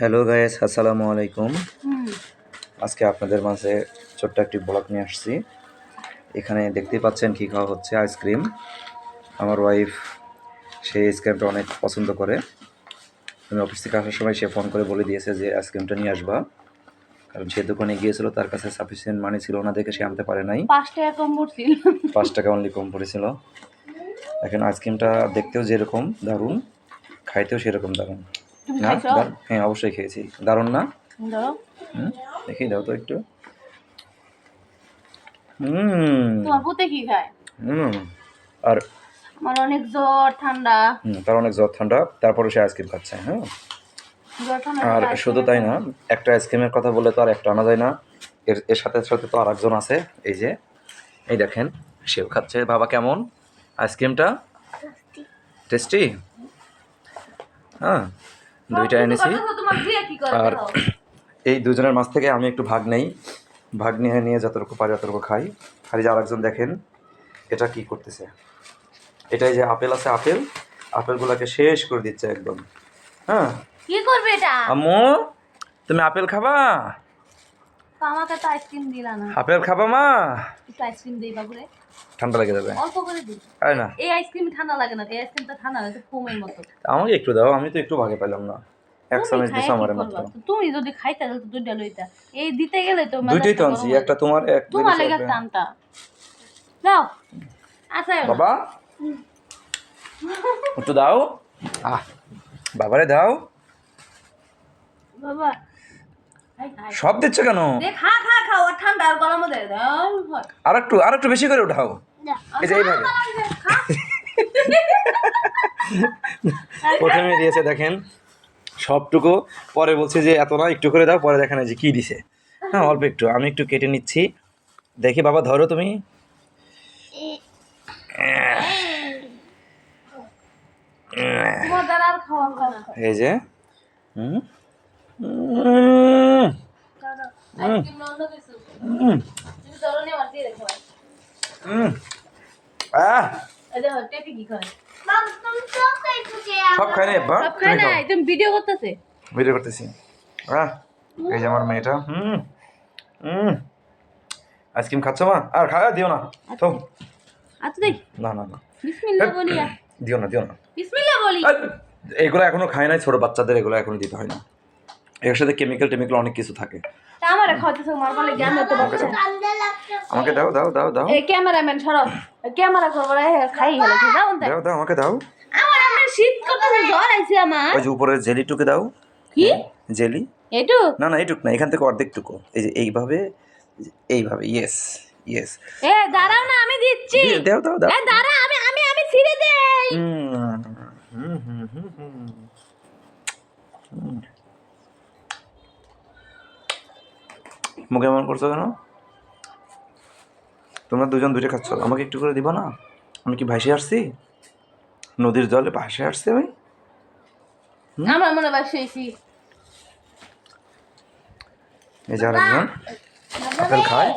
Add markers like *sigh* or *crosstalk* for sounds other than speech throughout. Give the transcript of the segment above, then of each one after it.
Hello guys আসসালামু আলাইকুম আজকে আপনাদের মাঝে ছোট্ট একটি ব্লগ নিয়ে আসছি। এখানে দেখতেই পাচ্ছেন কী খাওয়া হচ্ছে? আইসক্রিম আমার ওয়াইফ সেই আইসক্রিমটা অনেক পছন্দ করে। আমি অফিস থেকে আসার সময় সে ফোন করে বলে দিয়েছে যে আইসক্রিমটা নিয়ে আসবা। কারণ সে দোকানে গিয়েছিল তার কাছে সাফিসিয়েন্ট মানি ছিল না দেখে সে আনতে পারে নাই। পাঁচ টাকা কম পড়ছিল। পাঁচ টাকা অনলি কম পড়েছিল। এখন আইসক্রিমটা দেখতেও যেরকম দারুণ খাইতেও সেরকম দারুণ। তুমি খাইছো? হ্যাঁ অবশ্যই খেয়েছি। দারুণ না? দেখিয়ে দাও তো একটু। হুম। তোমার পুতে কি খায়? হুম আর আমার অনেক জ্বর ঠান্ডা। হুম, তার অনেক জ্বর ঠান্ডা। তারপরে সে আইসক্রিম খাচ্ছে হ্যাঁ। আর শুধু তাই না একটা আইসক্রিমের কথা বললে তো আর একটা আনা যায় না। এর এর সাথে সাথে তো আর একজন আছে এই যে। এই দেখেন সেও খাচ্ছে। বাবা কেমন? আইসক্রিমটা? টেস্টি হ্যাঁ। দুইটা এনেছি। আর *clears throat* এই দুজনের মাঝ থেকে আমি একটু ভাগ নেই। ভাগ নিয়ে নিয়ে যতটুকু পারি ততটুকু খাই। আর যে আরেকজন দেখেন এটা কি করতেছে। এটাই যে আপেল আছে আপেল। আপেলগুলোকে শেষ করে দিচ্ছে একদম। হ্যাঁ? কি করবে এটা? আম্মু তুমি আপেল খাবা? আমাকে তো আইসক্রিম দিলা না। আপেল খাবা মা? একটু আইসক্রিম দিই বাবুরে। ঠান্ডা লেগে যাবে। অল্প করে দিই। আরে না? এই আইসক্রিম ঠান্ডা লাগে না এই আইসক্রিমটা ঠান্ডা লাগে ফোমের মতো। আমাকে একটু দাও আমি তো একটু ভাগে পেলাম না। এক চামচ দিছো আমার মাত্র। তুমি যদি খাইতে তাহলে তো দুইটা লইতা। এই দিতে গেলে তো দুইটাই তো আনছি একটা তোমার এক তোমার লেগে টানটা। দাও আচ্ছা বাবা একটু দাও। আহ বাবারে দাও। বাবা। সব দিচ্ছ কেন? খা খা। ঠান্ডা আর গরম দেয় দাও আর একটু আর একটু বেশি করে উঠাও। এই যে এইভাবে। *laughs* প্রথমে দিয়েছে দেখেন সবটুকু। পরে বলছে যে এত না একটু করে দাও পরে দেখেন যে কি দিছে। হ্যাঁ অল্প একটু আমি একটু কেটে নিচ্ছি। দেখি বাবা ধরো তুমি। এই যে। হুম উম, সব খাই নাই সব খায় নাই, তুমি ভিডিও করতেছে। ভিডিও করতেছি। আহ এই যে আমার মেয়েটা হুম হুম আইসক্রিম খাচ্ছ মা? আর খাওয়া দিও না। তো আচ্ছা দেখ না না না। বিসমিল্লাহ বলিয়া। দিও না দিও না। বিসমিল্লাহ বলি। এগুলো এখনও খায় নাই ছোট বাচ্চাদের এগুলো এখনও দিতে হয় না। এর সাথে কেমিক্যাল টেমিক্যাল অনেক কিছু থাকে। আমারে খাওয়াতেছে আমাকে দাও দাও দাও দাও। এই ক্যামেরাম্যান সরো। ক্যামেরা করব রে খাই যাও দাও দাও আমাকে দাও। আমার আমার শীত করতেছে জ্বর আইছে আমার। ওই যে উপরের জেলিটুকে দাও। কি? জেলি। এটু না না এইটুক না এখান থেকে অর্ধেকটুকু এই যে এইভাবে এইভাবে ইয়েস ইয়েস এ দাঁড়াও না আমি দিচ্ছি। দাও দাও দাও। এ দাঁড়া আমি আমি আমি ছিঁড়ে দেই। হুম, হুম। হুম। মুখে এমন করছ কেন? তোমরা দুজন দুইটা খাচ্ছ। আমাকে একটু করে দিব না? আমি কি ভাসে আসছি? নদীর জলে ভাসে আসছি আমি? আমার মনে বাসেছি এই যে আরেকজন। আপেল খায়।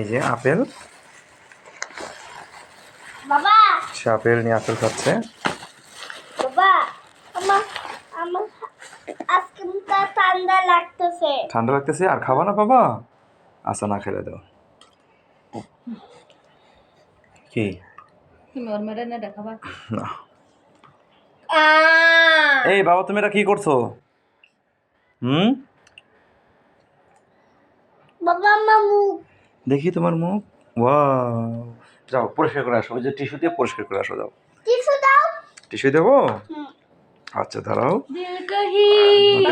এই যে আপেল। সে আপেল নিয়ে আপেল খাচ্ছে বাবা আমার আমার আইসক্রিমটা ঠান্ডা লাগতেছে ঠান্ডা লাগতেছে আর খাবা না বাবা? আচ্ছা না খেলে দাও। কি? না। এই বাবা তুমি এটা কি করছ? হুম? বাবা মুখ। দেখি তোমার মুখ। ওয়াও। যাও পরিষ্কার করে আসো ওই যে টিস্যু দিয়ে পরিষ্কার করে আসো যাও। কিছু দাও। টিস্যু দেবো? আচ্ছা দাঁড়াও। দিল কহি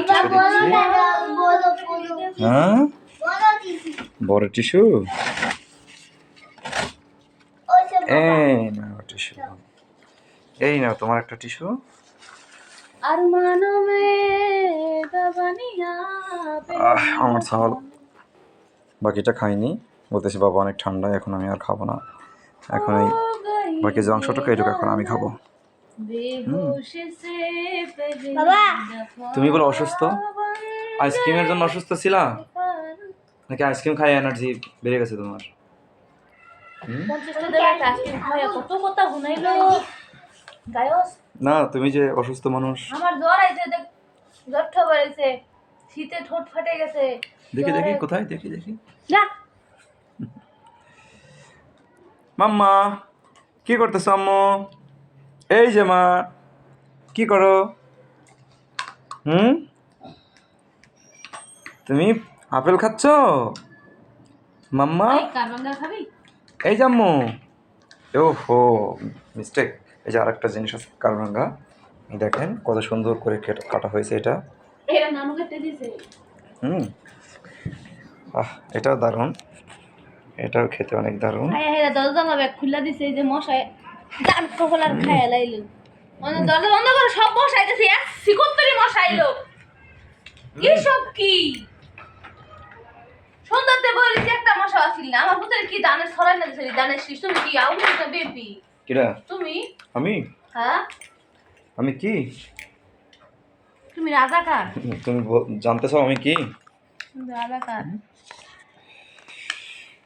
টিস্যু বড় দিচ্ছি দাও বড় বড় হ্যাঁ? বড় টিস্যু? এই নাও টিস্যু। এই নাও তোমার একটা টিস্যু। আমার ছাল বাকিটা খাইনি। বলতেছি বাবা অনেক ঠান্ডা এখন আমি আর খাব না। এখন এই বাকি যে অংশটুকু এইটুকু এখন আমি খাব। তুমি বলো অসুস্থ? আইসক্রিমের জন্য অসুস্থ ছিলা? নাকি আইসক্রিম খাই এনার্জি বেড়ে গেছে তোমার? না, তুমি যে অসুস্থ মানুষ। আমার জ্বর আইছে জ্বর ঠা বাড়াইছে শীতে ঠোঁট ফাটে গেছে দেখি দেখি, কোথায়? দেখি দেখি। মাম্মা, কি করতেছো আম্মু? এই যে মা, কি করো? হুম? তুমি আপেল খাচ্ছ? মাম্মা? এই কারবাঙ্গা আম্মু ও হো মিস্টেক এই যে আরেকটা জিনিস আছে কারভাঙ্গা এই দেখেন কত সুন্দর করে কাটা হয়েছে এটা। হুম। আহ এটাও দারুণ। এটাও খেতে অনেক দারুণ। দরজা জানলা ব্যাগ খুলে দিছে এই যে খায় লাইলো। মানে দরজা বন্ধ করে সব মশাই গেছে এক সিকত্তরি মশাইলো কি? কি সুন্দরতে বলেছি একটা মশা আসিল না আমার পুত্রের কি দানের ছড়াই না দিছে? দানের শীষ তুমি কি? আউট না বেবি। কিরা? তুমি? আমি? হ্যাঁ? আমি কি? তুমি রাজাকার। তুমি জানতে চাও আমি কি? তুমি রাজাকার।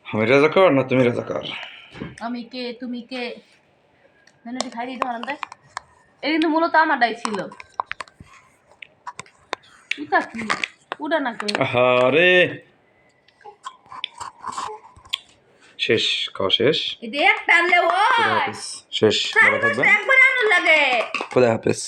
আমি রাজাকার না তুমি রাজাকার? আমি কে? তুমি কে? মেনুটি খাই তোমার দেখ এটা কিন্তু মূলত আমারটাই ছিল। উঠা কি উড়া না আরে শেষ খাওয়া শেষ। শেষ ভালো থাকবেন। একবার খুদা হাফেজ।